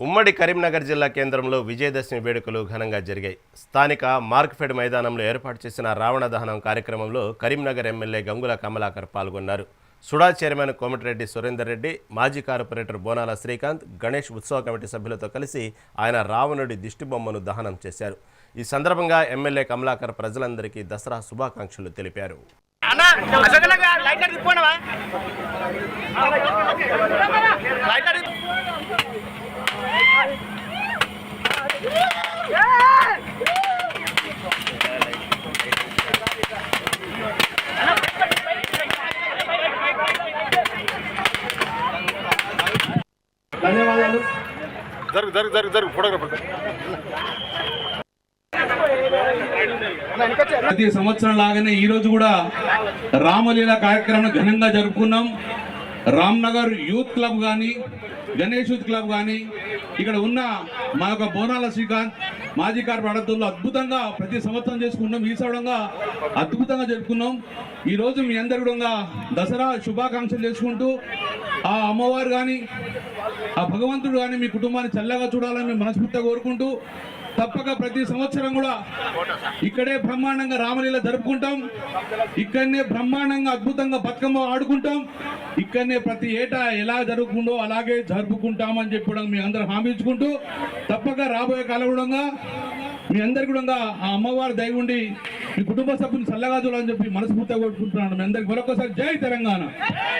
ఉమ్మడి కరీంనగర్ జిల్లా కేంద్రంలో విజయదశమి వేడుకలు ఘనంగా జరిగాయి. స్థానిక మార్క్ఫెడ్ మైదానంలో ఏర్పాటు చేసిన రావణ దహనం కార్యక్రమంలో కరీంనగర్ ఎమ్మెల్యే గంగుల కమలాకర్ పాల్గొన్నారు. సుడా చైర్మన్ కోమటిరెడ్డి సురేందర్ రెడ్డి మాజీ కార్పొరేటర్ బోనాల శ్రీకాంత్ గణేష్ ఉత్సవ కమిటీ సభ్యులతో కలిసి ఆయన రావణుడి దిష్టిబొమ్మను దహనం చేశారు. ఈ సందర్భంగా ఎమ్మెల్యే కమలాకర్ ప్రజలందరికీ దసరా శుభాకాంక్షలు తెలిపారు. లైటర్ జరుగు జరుగు జరుగు జరుగు ఫోటోగ్రాఫర్ ప్రతి సంవత్సరం లాగానే ఈ రోజు కూడా రామలీల కార్యక్రమం ఘనంగా జరుపుకున్నాం. రామ్నగర్ యూత్ క్లబ్ కానీ గణేష్ యూత్ క్లబ్ కానీ ఇక్కడ ఉన్న మా యొక్క బోనాల శ్రీకాంత్ మాజీ కార్పొరేటర్లు అద్భుతంగా ప్రతి సంవత్సరం చేసుకున్నాం ఈ సంవత్సరంగా అద్భుతంగా జరుపుకున్నాం. ఈరోజు మీ అందరు కూడా దసరా శుభాకాంక్షలు చేసుకుంటూ ఆ అమ్మవారు కానీ ఆ భగవంతుడు కానీ మీ కుటుంబాన్ని చల్లగా చూడాలని మేము మనస్ఫూర్తిగా కోరుకుంటూ తప్పక ప్రతి సంవత్సరం కూడా ఇక్కడే బ్రహ్మాండంగా రామలీల జరుపుకుంటాం. ఇక్కడనే బ్రహ్మాండంగా అద్భుతంగా బతుకమ్మ ఆడుకుంటాం. ఇక్కడనే ప్రతి ఏటా ఎలా జరుపుకుంటో అలాగే జరుపుకుంటామని చెప్పడం మీ అందరూ హామీ ఇచ్చుకుంటూ తప్పక రాబోయే కాలంలో మీ అందరికి కూడా ఆ అమ్మవారి దయ ఉండి మీ కుటుంబ సభ్యులు చల్లగా చూడాలని చెప్పి మనస్ఫూర్తిగా కోరుకుంటున్నాను. మీ అందరికి మరొకసారి జై తెలంగాణ.